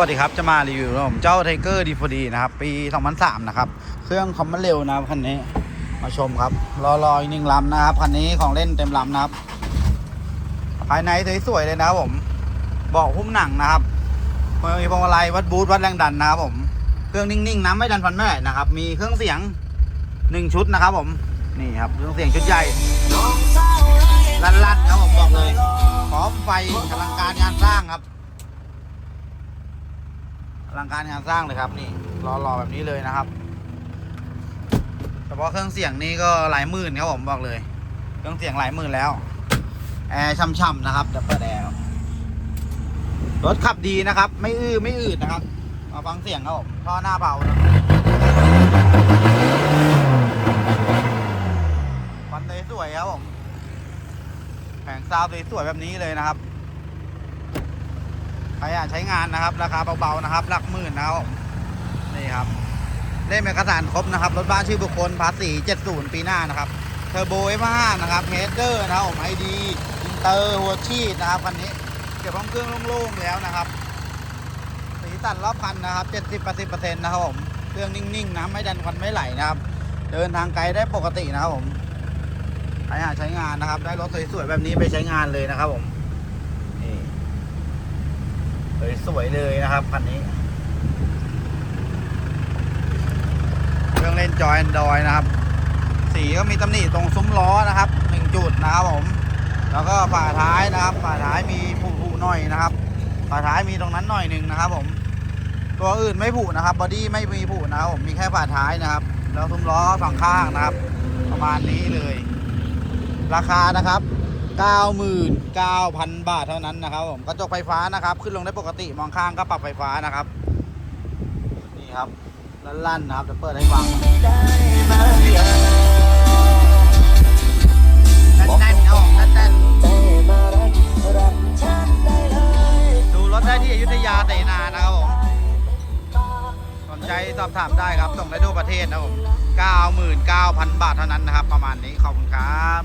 วัสดีครับ จะมารีวิวผมเจ้าไทเกอร์ดีพอดีนะครับ ปี 2003 นะครับ เครื่องคอมมันเร็วนะครับคันนี้ มาชมครับ รอรออีกหนึ่งลำนะครับ คันนี้ของเล่นเต็มลำนะครับ ภายในสวยๆเลยนะครับผมเบาะหุ้มหนังนะครับมีพวงมาลัยวัดบูทวัดแรงดันนะครับผม เครื่องนิ่งๆ น้ำไม่ดันฟันไม่ไหลนะครับ มีเครื่องเสียงหนึ่งชุดนะครับผม นี่ครับเครื่องเสียงชุดใหญ่ลั่นๆครับผมบอกเลยพร้อมไฟอลังการงานสร้างครับ ลังการงานสร้างเลยครับนี่รอๆแบบนี้เลยนะครับเฉพาะเครื่องเสียงนี่ก็หลายหมื่นครับผมบอกเลย เครื่องเสียงหลายหมื่นแล้วแอร์ช่ำๆนะครับดับเบิลแอร์รถขับดีนะครับ ไม่อื้อไม่อืดนะครับมาฟังเสียงครับผมท่อหน้าเบานะฟันสวยครับผมแผงซาวด์สวยๆแบบนี้เลยนะครับ ใครอยากใช้งานนะครับ ราคาเบาๆนะครับหลักหมื่นนะครับนี่ครับเล่มเอกสารครบนะครับรถบ้านชื่อบุคคลภาษี 70 ปีหน้านะครับเทอร์โบ F5 นะครับเฮดเดอร์นะครับผมไอดีอินเตอร์หัวชีดนะครับคันนี้เก็บห้องเครื่องโล่งๆแล้วนะครับ สีตัดรอบคันนะครับ 70-80%นะครับผมเครื่องนิ่งๆนะไม่ดันควันไม่ไหลนะครับ เดินทางไกลได้ปกตินะครับผมใครอยากใช้งานนะครับ ได้รถสวยๆแบบนี้ไปใช้งานเลยนะครับผมนี่ สวยเลยนะครับคันนี้ เครื่องเล่นจอยแอนดรอยนะครับ สีก็มีตำหนิตรงซุ้มล้อนะครับหนึ่งจุดนะครับผม แล้วก็ฝาท้ายนะครับ ฝาท้ายมีผุๆหน่อยนะครับ ฝาท้ายมีตรงนั้นหน่อยหนึ่งนะครับ ผม ตัวอื่นไม่ผุนะครับบอดี้ไม่มีผุนะครับผมมีแค่ฝาท้ายนะครับ แล้วซุ้มล้อสองข้างนะครับ ประมาณนี้เลย ราคานะครับ 99,000 บาทเท่านั้นนะครับผมกระจกไฟฟ้านะครับ ขึ้นลงได้ปกติมองข้างก็ปรับไฟฟ้านะครับ นี่ครับลั่นๆนะครับจะเปิดให้ฟังแน่นๆครับผมแน่นๆดูรถได้ที่อยุธยาเตนานะครับผมสนใจสอบถามได้ครับส่งได้ทั่วประเทศนะครับผม99,000 บาทเท่านั้นนะครับ ประมาณนี้ขอบคุณครับ